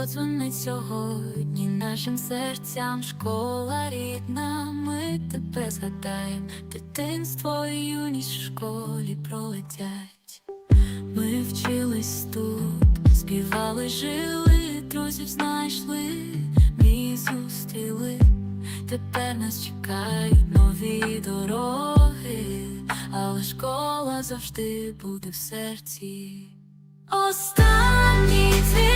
подзвонить сьогодні нашим серцям школа рідна, ми тебе згадаєм, дитинство і юність в школі пролетять. Ми вчились тут, співали, жили, друзів знайшли, мій зустріли. Тепер нас чекають нові дороги, але школа завжди буде в серці. Останній дзвінок